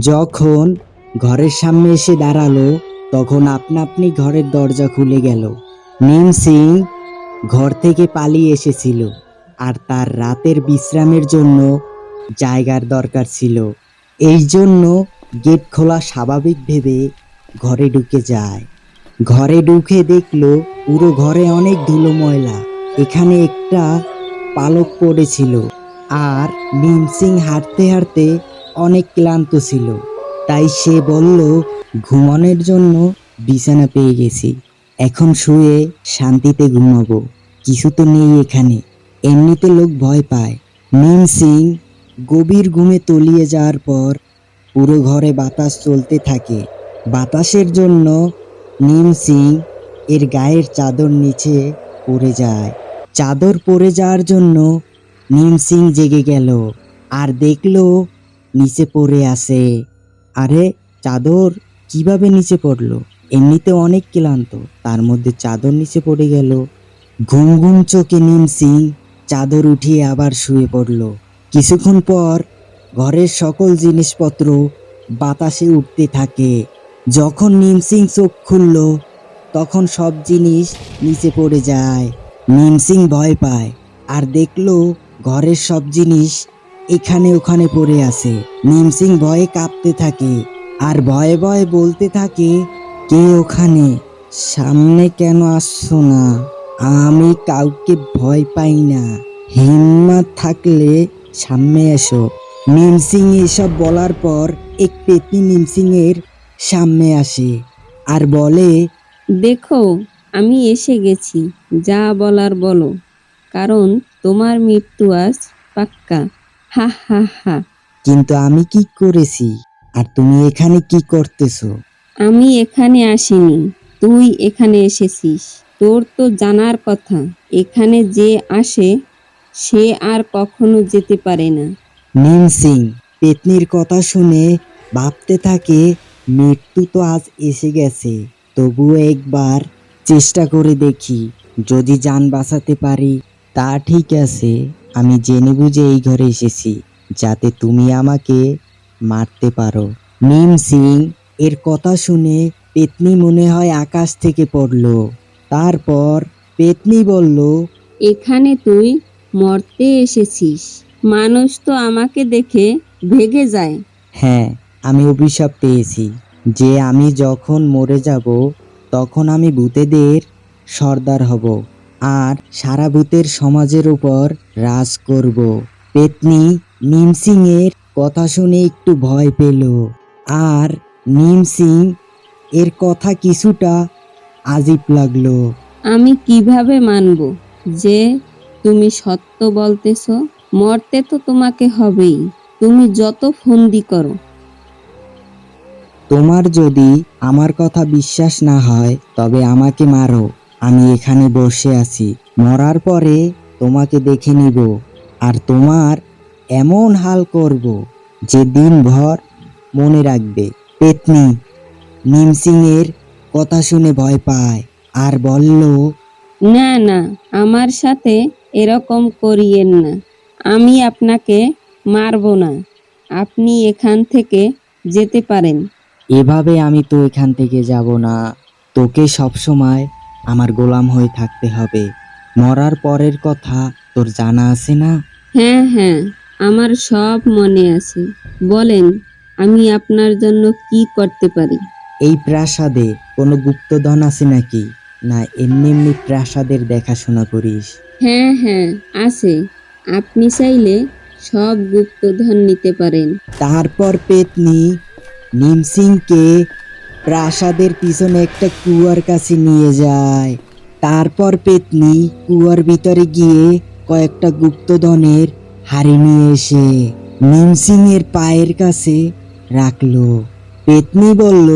যখন ঘরের সামনে এসে দাঁড়াল, তখন আপনা আপনি ঘরের দরজা খুলে গেল। নিম সিং ঘর থেকে পালিয়ে এসেছিল আর তার রাতের বিশ্রামের জন্য জায়গার দরকার ছিল। এই জন্য গেট খোলা স্বাভাবিক ভেবে ঘরে ঢুকে যায়। ঘরে ঢুকে দেখল পুরো ঘরে অনেক ধুলো ময়লা। এখানে একটা পালক পড়েছিল আর নিম সিং হাঁটতে হাঁটতে অনেক ক্লান্ত ছিল। তাই সে বলল, ঘুমানোর জন্য বিছানা পেয়ে গেছি। এখন শুয়ে শান্তিতে ঘুমাবো। কিছু তো নেই এখানে। এমনিতে লোক ভয় পায়। নিম সিং গভীর ঘুমে তলিয়ে যাওয়ার পর পুরো ঘরে বাতাস চলতে থাকে। বাতাসের জন্য নিম সিং এর গায়ের চাদর নিচে পড়ে যায়। চাদর পড়ে যাওয়ার জন্য নিম সিং জেগে গেল। আর দেখল নিচে পড়ে আছে। আরে, চাদর কীভাবে নিচে পড়ল? এমনিতে অনেক ক্লান্ত। তার মধ্যে চাদর নিচে পড়ে গেল। ঘুম ঘুম চোখে নিম সিং চাদর উঠিয়ে আবার শুয়ে পড়ল। কিছুক্ষণ পর ঘরের সকল জিনিসপত্র বাতাসে উঠতে থাকে। যখন নিম সিং চোখ খুলল, তখন সব জিনিস নিচে পড়ে যায়। নিম সিং ভয় পায় আর দেখল ঘরের সব জিনিস এখানে ওখানে পড়ে আছে। নিম সিং ভয়ে কাঁপতে থাকে আর ভয়ে ভয়ে বলতে থাকে, কে ওখানে? সামনে কেন আসছো না? আমি কাউকে ভয় পাই না। হিম্মত থাকলে সামনে এসো। নিম সিং এসব বলার পর এক পেতনি নিম সিং এর সামনে আসে আর বলে, দেখো, আমি এসে গেছি, যা বলার বলো। কারণ তোমার মৃত্যু আজ পাক্কা। হা হা হা। কিন্তু আমি কি করেছি? আর তুমি এখানে কি করতেছো? আমি এখানে আসিনি। তুই এখানে এসেছিস। তোর তো জানার কথা। এখানে যে আসে সে আর কখনো যেতে পারে না। নিম সিং পেতনির কথা শুনে ভাবতে থাকে মৃত্যু তো আজ এসে গেছে। তবুও একবার চেষ্টা করে দেখি যদি যান বাঁচাতে পারি তা ঠিক আছে। আমি জেনে বুঝে এই ঘরে এসেছি যাতে তুমি আমাকে মারতে পারো। নিম সিং এর কথা শুনে পেতনি মনে হয় আকাশ থেকে পড়ল। তারপর পেতনি বলল এখানে তুই মরতে এসেছিস। মানুষ তো আমাকে দেখে ভেগে যায়। হ্যাঁ আমি অভিশাপ পেয়েছি। যে আমি যখন মরে যাব তখন আমি ভূতেদের সর্দার হব। আর সারা ভূতের সমাজের উপর রাজ করব। পেতনি নিম সিং এর কথা শুনে একটু ভয় পেল। আর নিম সিং এর কথা কিছুটা আজীব লাগল। আমি কীভাবে মানব যে তুমি সত্য বলতেছ? মরতে তো তোমাকে হবেই। তুমি যত ফন্দি করো। তোমার যদি আমার কথা বিশ্বাস না হয় তবে আমাকে মারো। আমি এখানে বসে আছি। মরার পরে তোমাকে দেখে নিব আর তোমার এমন হাল করব যে দিনভর মনে রাখবে। পেতনি নিমসিং এর কথা শুনে ভয় পায় আর বলল না না আমার সাথে এরকম করিয়েন না। আমি আপনাকে মারব না। আপনি এখান থেকে যেতে পারেন। এভাবে আমি তো এখান থেকে যাব না। তোকে সবসময় আমার গোলাম হয়ে থাকতে হবে। মরার পরের কথা তোর জানা আছে না? হ্যাঁ হ্যাঁ আমার সব মনে আছে। বলেন আমি আপনার জন্য কি করতে পারি? এই প্রাসাদে কোনো গুপ্তধন আছে নাকি? না এমনি এমনি প্রাসাদের দেখাশোনা করিস। হ্যাঁ হ্যাঁ আছে। আপনি চাইলে সব গুপ্তধন নিতে পারেন। তারপর পেতনি নিমসিংকে প্রাসাদের পিছনে একটা কুয়ার কাছে নিয়ে যায়। তারপর পেতনি কুয়ার ভিতরে গিয়ে কয়েকটা গুপ্তধনের হাড়ি নিয়ে এসে নিমসিং এর পায়ের কাছে রাখল। পেতনি বলল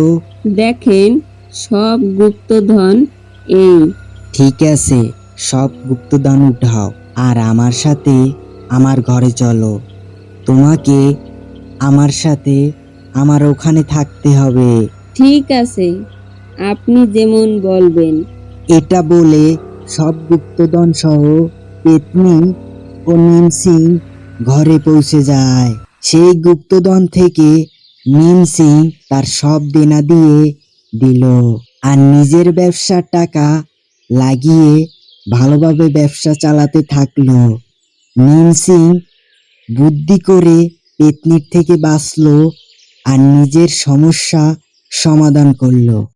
দেখেন সব গুপ্তধন এই। ঠিক আছে সব গুপ্তধন উঠাও আর আমার সাথে আমার ঘরে চলো। তোমাকে আমার সাথে আমার ওখানে থাকতে হবে। ঠিক আছে, আপনি যেমন বলবেন। এটা বলে সব গুপ্তধন সহ পেতনি ও নিম সিং ঘরে পৌঁছে যায়। সেই গুপ্তধন থেকে মিম সিং তার সব দেনা দিয়ে দিল আর নিজের ব্যবসার টাকা লাগিয়ে ভালোভাবে ব্যবসা চালাতে থাকল। মিম সিং বুদ্ধি করে পেতনির থেকে বাঁচলো আর নিজের সমস্যা সমাধান করল।